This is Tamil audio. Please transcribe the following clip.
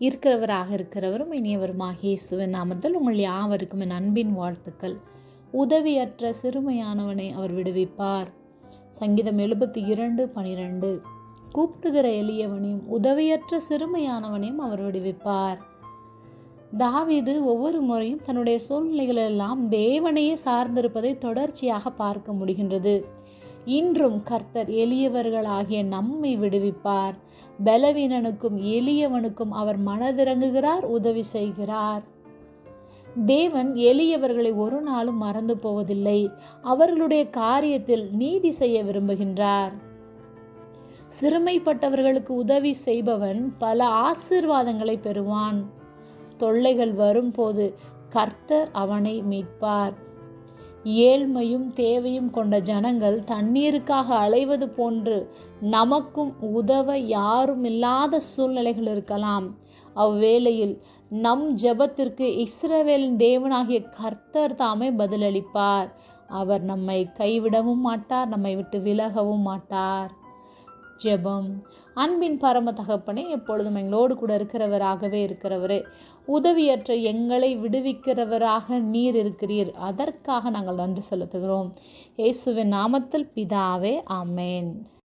இருக்கிறவராக இருக்கிறவரும் இனியவருமாக இயேசுவின் நாமத்தில் உங்கள் யாவருக்கும் என் அன்பின் வாழ்த்துக்கள். உதவியற்ற சிறுமையானவனை அவர் விடுவிப்பார். சங்கீதம் எழுபத்தி இரண்டு பனிரெண்டு. கூப்பிடுகிற எளியவனையும் உதவியற்ற சிறுமையானவனையும் அவர் விடுவிப்பார். தாவிது ஒவ்வொரு முறையும் தன்னுடைய சூழ்நிலைகளெல்லாம் தேவனையே சார்ந்திருப்பதை தொடர்ச்சியாக பார்க்க முடிகின்றது. இன்றும் கர்த்தர் எளியவர்களாகிய நம்மை விடுவிப்பார். பலவீனனுக்கும் எளியவனுக்கும் அவர் மனதிறங்குகிறார் உதவி செய்கிறார். தேவன் எளியவர்களை ஒரு நாளும் மறந்து போவதில்லை. அவர்களுடைய காரியத்தில் நீதி செய்ய விரும்புகின்றார். சிறுமைப்பட்டவர்களுக்கு உதவி செய்பவன் பல ஆசிர்வாதங்களை பெறுவான். தொல்லைகள் வரும்போது கர்த்தர் அவனை மீட்பார். ஏழ்மையும் தேவையும் கொண்ட ஜனங்கள் தண்ணீருக்காக அலைவது போன்று நமக்கும் உதவ யாரும் இல்லாத சூழ்நிலைகள் இருக்கலாம். அவ்வேளையில் நம் ஜெபத்திற்கு இஸ்ரவேலின் தேவனாகிய கர்த்தர் தாமே பதிலளிப்பார். அவர் நம்மை கைவிடவும் மாட்டார் நம்மை விட்டு விலகவும் மாட்டார். ஜெபம். அன்பின் பரம தகப்பனே எப்பொழுதும் எங்களோடு கூட இருக்கிறவராகவே இருக்கிறவரே உதவியற்ற எங்களை விடுவிக்கிறவராக நீர் இருக்கிறீர். அதற்காக நாங்கள் நன்றி செலுத்துகிறோம். இயேசுவின் நாமத்தில் பிதாவே ஆமேன்.